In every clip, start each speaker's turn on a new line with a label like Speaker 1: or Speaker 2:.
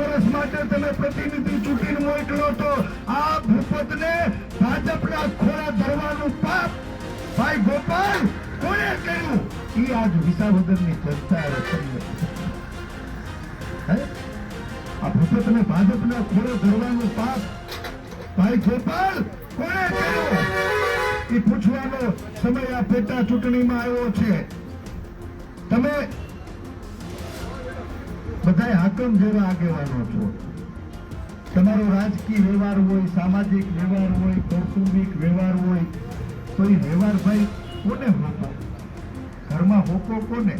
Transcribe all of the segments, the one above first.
Speaker 1: વર્ષ માટે તમે પ્રતિનિધિ ચૂંટીને મોકલો તો આ ભૂપતને ભાજપના ખોળા ધરવાનું પાપ ભાઈ ગોપાલ, કોણે કર્યું? એ આજ વિસાવદરની જનતા તમને આ ભૂપતને ભાજપના ખોળે ધરવાનું પાપ ભાઈ ગોપાલ, કોણે કર્યું? એ પૂછવાનો સમય આ પેટા ચૂંટણીમાં આવ્યો છે. તમે બધાય હાકમ જેવા આગેવાનો છો. તમારો રાજકીય વ્યવહાર હોય, સામાજિક વ્યવહાર હોય, કૌટુંબિક વ્યવહાર હોય, તો એ વ્યવહાર ભાઈ કોને હોકો ઘરમાં હોકો કોને?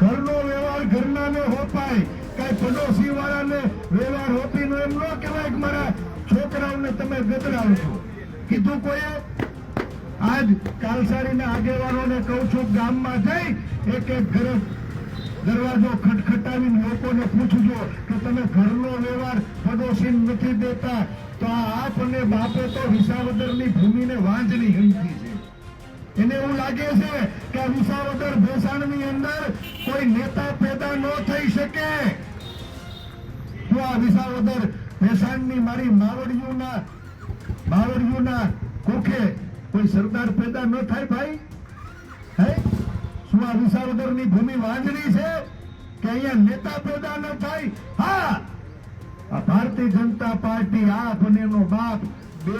Speaker 1: ઘરનો વ્યવહાર ઘરનાને હોપાય. કઈ પડોશી વાળાને વ્યવહાર હોપીનો એમ ન કહેવાય કે મારા છોકરાઓને તમે ગદરાવશો કીધું કોઈએ? આજ કાલસારીના આગેવાનોને કહું છું, ગામમાં જઈ એક એક ઘરે દરવાજો ખટખટાવી લોકોને પૂછજો કે તમે ઘરનો વ્યવહાર પડોશી નથી દેતા, તો આપ અને બાપે તો વિસાવદરની ભૂમિને વાંજની હંકી છે. એને એવું લાગે છે કે વિસાવદર ભેસાણની અંદર કોઈ નેતા પેદા ન થઈ શકે. હું આ વિસાવદર ભેસાણની મારી માવડિયુંના માવડિયુંના કોખે કોઈ સરદાર પેદા ન થાય ભાઈ. હે? શું આ વિસાવદરની ભૂમિ વાંજણી છે કે અહીંયા નેતા પેદા ન થાય? હા! આ ભારતીય જનતા પાર્ટી આપ અને એનો બાપ બે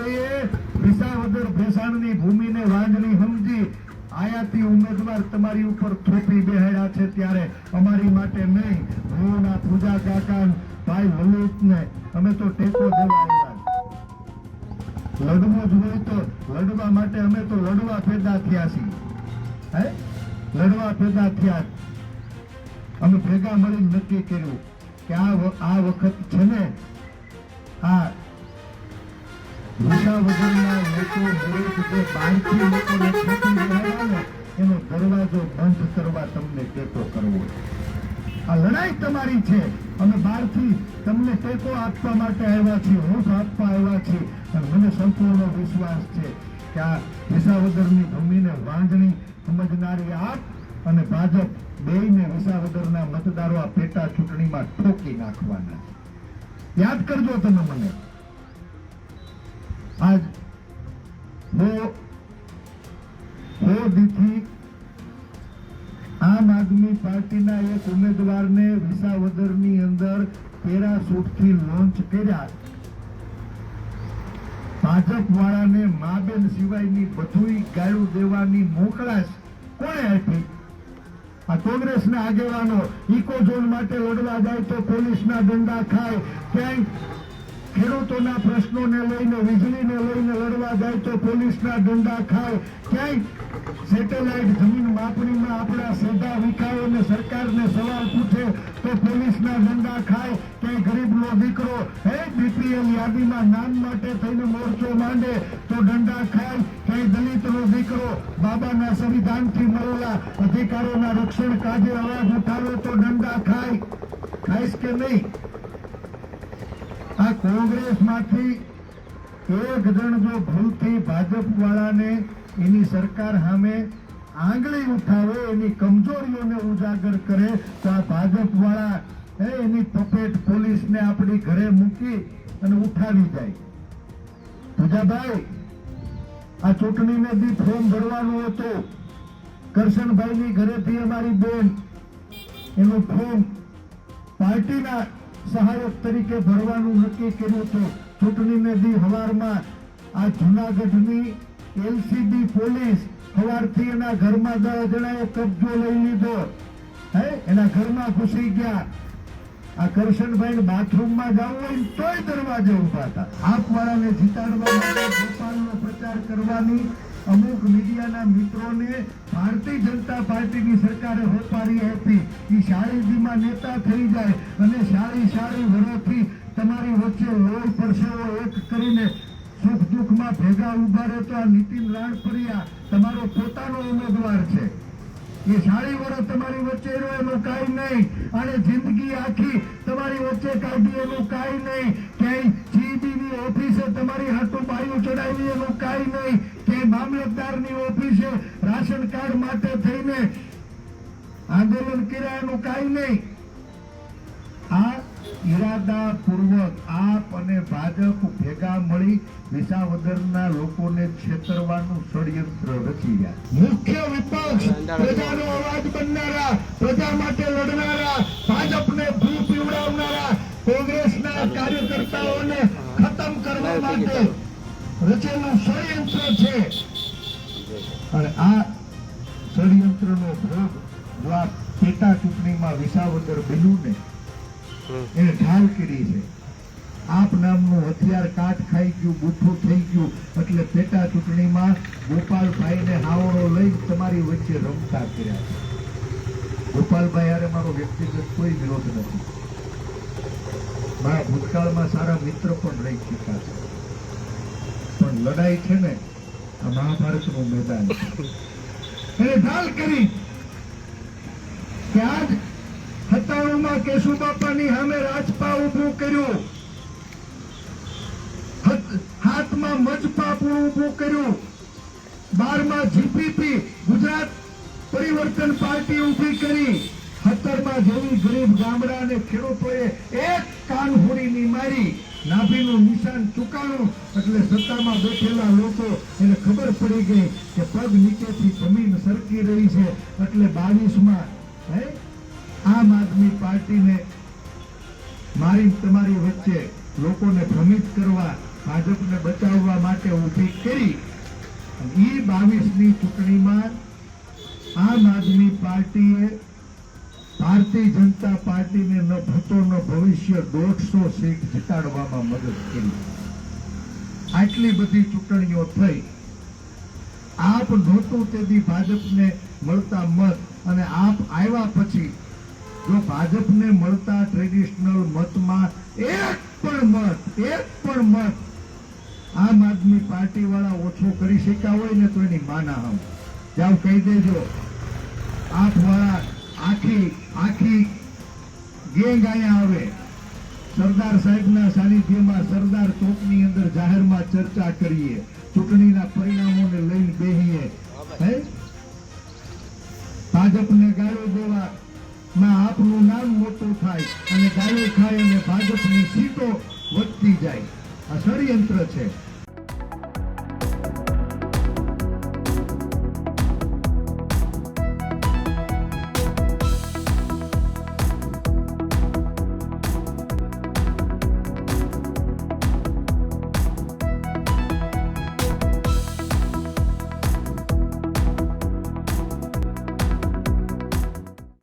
Speaker 1: વિસાવદર ભેસાણની ભૂમિને વાંજણી સમજી આયાતી ઉમેદવાર તમારી ઉપર થોપી બેહાડ્યા છે ત્યારે અમારી માટે નહીં. હું ના પૂજા કાકા ભાઈ વલુતને અમે તો ટેકો દેવા લડવું જ હોય તો લડવા માટે અમે તો લડવા પેદા થયા છીએ. હે? લડવા પેદા થયા. અમે ભેગા મળીને નક્કી કર્યું કે આ આ વખત છે ને આ ભૂસા વગરના લોકો વિરુદ્ધ જે બહારથી લોકોને ખેતી એનો દરવાજો બંધ કરવા તમને ટેકો કરવો છે. આ લડાઈ તમારી છે. અમે બહારથી તમને ટેકો આપવા માટે આવ્યા છીએ હૂંફ આપવા આવ્યા છીએ. મને સંપૂર્ણ વિશ્વાસ છે કે આ વિસાવદરની ભૂમિને વાંધણી સમજનારી આપ અને ભાજપ બેયને વિસાવદરના મતદારો આ પેટા ચૂંટણીમાં ઠોકી નાખવાના યાદ કરજો તમે મને. આજ હો હો દીથી આમ આદમી પાર્ટીના એક ઉમેદવારને વિસાવદરની અંદર પેરાસૂટથી લોન્ચ કર્યા. ભાજપ વાળાને માબેન સિવાયની બધું ગાળું દેવાની મોકળાશ કોણે આપી? આ કોંગ્રેસના આગેવાનો ઇકો ઝોન માટે લડવા જાય તો પોલીસના દંડા ખાય. ક્યાંય ખેડૂતોના પ્રશ્નોને લઈને, વીજળીને લઈને લડવા જાય તો પોલીસના દંડા ખાય. ક્યાંય સેટેલાઇટ જમીન માપણીમાં આપણા સીધા વિખાયોને સરકારને સવાલ પૂછે તો પોલીસના દંડા ખાય. ક્યાંય ગરીબનો દીકરો, હે બીપીએલ યાદીમાં નામ માટે થઈને મોરચો માંડે તો દંડા ખાય. ક્યાંય દલિતનો દીકરો, બાબાના સંવિધાનથી મળેલા અધિકારોના રક્ષણ કાજે અવાજ ઉઠાવે તો દંડા ખાય. ખાઈશ કે નહીં? આ કોંગ્રેસમાંથી એક જણ જો ભૂલથી ભાજપ વાળાને એની સરકાર સામે આંગળી ઉઠાવે, એની કમજોરીઓને ઉજાગર કરે, તો આ ભાજપ વાળા એની પપેટ પોલીસને આપણી ઘરે મૂકી અને ઉઠાવી જાય. પૂજાભાઈ, આ ચૂંટણીને બી ફોર્મ ભરવાનું હતું. કરશનભાઈની ઘરેથી અમારી બેન, એનું ફોર્મ પાર્ટીના સહાયક તરીકે ભરવાનું નક્કી કર્યું છે. ચૂંટણીને દી હવારમાં આ જુનાગઢની એલસીબી પોલીસ હવારથી એના ઘરમાં દસ જણાએ કબજો લઈ લીધો. હે, એના ઘરમાં ઘૂસી ગયા. આ કરશનભાઈ બાથરૂમમાં જવું હોય તોય દરવાજે ઊભા હતા. આપવાળાને જીતાડવા માટે ગોપાલનો પ્રચાર કરવાની અમુક મીડિયાના મિત્રોને ભારતીય જનતા પાર્ટીની સરકારે હોપારી આપી એ શાળીજીમાં નેતા થઈ જાય અને શાળી શાળી વરોથી તમારી વચ્ચે લોહી પરસેવો એક કરીને સુખ દુઃખમાં ભેગા ઊભા રહેતા આ નીતિન રાણપરિયા તમારો પોતાનો ઉમેદવાર છે. એ સાડી વર્ષ તમારી વચ્ચે રહ્યો એનું કાંઈ નહીં. અને જિંદગી આખી તમારી વચ્ચે કાઢી એનું કાંઈ નહીં. ક્યાંય જીબીની ઓફિસે તમારી હાથું બાયું ચડાવી એનું કાંઈ નહીં. મામલતદારની ઓફિસે રાશન કાર્ડ માટે થઈને આંદોલન કર્યાનું કાંઈ નહીં. આ ઈરાદાપૂર્વક આપ અને ભાજપ ભેગા મળી વિસાવદરના લોકોને છેતરવાનું ષડયંત્ર રચી મુખ્ય વિપક્ષ પ્રજાનો અવાજ બનનારા પ્રજા માટે લડનારા ભાજપને ભૂ પીવડાવનારા કોંગ્રેસના કાર્યકર્તાઓને ખતમ કરવા માટે રચેલું ષડયંત્ર છે. અને આ ષડયંત્રનો ભોગ આ પેટા ચૂંટણીમાં વિસાવદર બિલુને ને એને ઢાલ કરી છે. આપ નામનું હથિયાર કાટ ખાઈ ગયું બુઠ્ઠું થઈ ગયું એટલે પેટા ચૂંટણીમાં ગોપાલભાઈને હાવડો લઈ તમારી વચ્ચે રમતા કર્યા છે. ગોપાલભાઈ અરે મારો વ્યક્તિગત કોઈ વિરોધ નથી. મારા ભૂતકાળમાં સારા મિત્ર પણ રહી ચૂક્યા છે. પણ લડાઈ છે ને, આ મહાભારતનું મેદાન એને ઢાલ કરી. કે આજ હતાણુમાં કેશુ બાપાની સામે રાજપા ઊભું કર્યું. હાથમાં મજપાપું ઉભું કર્યું. બારમાં જીપીપી, ગુજરાત પરિવર્તન પાર્ટી ઊભી કરી. સત્તરમાં જેવી ગરીબ ગામડા અને ખેડૂતોએ એક કાનહુડીની મારી. નાભીનું નિશાન ચૂકાણું એટલે સત્તામાં બેઠેલા લોકો એને ખબર પડી ગઈ કે પગ નીચેથી જમીન સરકી રહી છે એટલે બાવીસમાં, હે? આમ આદમી પાર્ટીને મારી તમારી વચ્ચે લોકોને ભ્રમિત કરવા, ભાજપને બચાવવા માટે ઊભી કરી. એ બાવીસની ચૂંટણીમાં આમ આદમી પાર્ટીએ ભારતીય જનતા પાર્ટીને ન ભૂતોનો ભવિષ્ય, દોઢસો સીટ જીતાડવામાં મદદ કરી. આટલી બધી ચૂંટણીઓ થઈ. આપ નહોતું તેથી ભાજપને મળતા મત અને આપ આવ્યા પછી જો ભાજપને મળતા ટ્રેડિશનલ મતમાં એક પણ મત, એક પણ મત આમ આદમી પાર્ટી વાળા ઓછો કરી શક્યા હોય ને તો એની માના હમ જાવ કહી દેજો આપ વાળા આખી આખી ગેંગ અહીંયા આવે સરદાર સાહેબના સાનિધ્યમાં સરદાર ચોકની અંદર જાહેરમાં ચર્ચા કરીએ. ચૂંટણીના પરિણામોને લઈને બેહીએ. ભાજપને ગાળો દેવા માં આપનું નામ મોટું થાય અને ગાળો ખાય અને ભાજપની સીટો વધતી જાય. આ ષડયંત્ર છે.